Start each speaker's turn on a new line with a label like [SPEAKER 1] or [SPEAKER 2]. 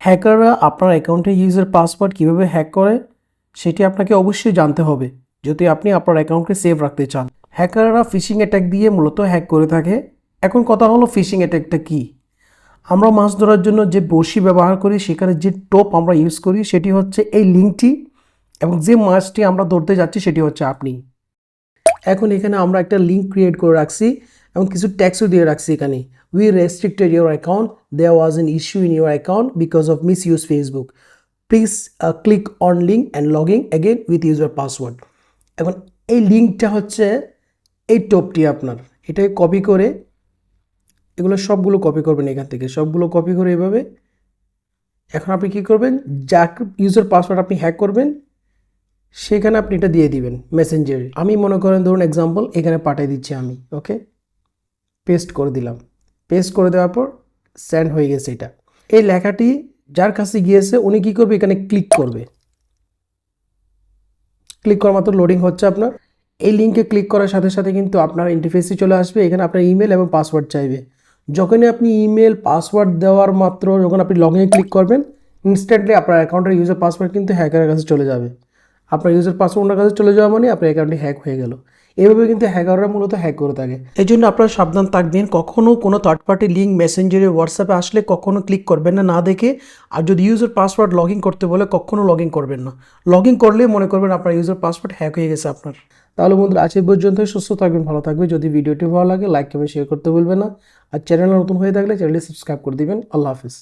[SPEAKER 1] হ্যাকাররা আপনার অ্যাকাউন্টে user password কীভাবে হ্যাক করে, সেটি আপনাকে অবশ্যই জানতে হবে যদি আপনি আপনার অ্যাকাউন্টকে সেভ রাখতে চান। হ্যাকাররা ফিশিং অ্যাটাক দিয়ে মূলত হ্যাক করে থাকে। এখন কথা হলো ফিশিং অ্যাটাকটা কী? আমরা মাছ ধরার জন্য যে বড়শি ব্যবহার করি, সেখানে যে টোপ আমরা ইউজ করি, সেটি হচ্ছে এই লিঙ্কটি এবং যে মাছটি আমরা ধরতে যাচ্ছি, সেটি হচ্ছে আপনি। এখন এখানে আমরা একটা লিঙ্ক ক্রিয়েট করে রাখছি এবং কিছু ট্যাক্সও দিয়ে রাখছি এখানে। We restricted your account there was an issue in your account because of misuse Facebook please click on link and logging again with user password এখন এই লিঙ্কটা হচ্ছে এই টোপটি আপনার। এটাকে কপি করে এগুলো সবগুলো কপি করবেন এখান থেকে। সবগুলো কপি করে এভাবে এখন আপনি কী করবেন? যা ইউজার পাসওয়ার্ড আপনি হ্যাক করবেন। সেখানে আপনি এটা দিয়ে দিবেন মেসেঞ্জারে আমি মনে করেন, ধরুন এক্সাম্পল এখানে পাঠিয়ে দিচ্ছি আমি ওকে পেস্ট করে দিলাম। পেস্ট করে দেওয়ার পর সেন্ড হয়ে গেছে এটা। এই লেখাটি যার কাছে গিয়েছে, উনি কী করবে? এখানে ক্লিক করবে। ক্লিক করার মাত্র লোডিং হচ্ছে আপনার। এই লিঙ্কে ক্লিক করার সাথে সাথে কিন্তু আপনার ইন্টারফেসে চলে আসবে। এখানে আপনার ইমেল এবং পাসওয়ার্ড চাইবে। যখনই আপনি ইমেল পাসওয়ার্ড দেওয়ার মাত্র যখন আপনি লগ ইনে ক্লিক করবেন ইনস্ট্যান্টলি আপনার অ্যাকাউন্টের ইউজার পাসওয়ার্ড কিন্তু হ্যাকারের কাছে চলে যাবে। আপনার ইউজার পাসওয়ার্ডের কাছে চলে যাওয়া মানে আপনার অ্যাকাউন্টটি হ্যাক হয়ে গেল। এভাবে কিন্তু হ্যাকাররা মূলত হ্যাক করে থাকে। এই জন্য আপনারা সাবধান থাকবেন কখনও কোনো থার্ড পার্টি লিঙ্ক মেসেঞ্জারে হোয়াটসঅ্যাপে আসলে কখনো ক্লিক করবেন না না দেখে। আর যদি ইউজার পাসওয়ার্ড লগ করতে বলে, কখনো লগ করবেন না। লগ করলে মনে করবেন আপনার ইউজার পাসওয়ার্ড হ্যাক হয়ে গেছে আপনার। তাহলে বন্ধুরা, আজ এই পর্যন্তই, সুস্থ থাকবেন, ভালো থাকবে যদি ভিডিওটি ভালো লাগে লাইক এবং শেয়ার করতে ভুলবেন না। আর চ্যানেল নতুন হয়ে থাকলে চ্যানেলটি সাবস্ক্রাইব করে দিবেন। আল্লাহ হাফিজ।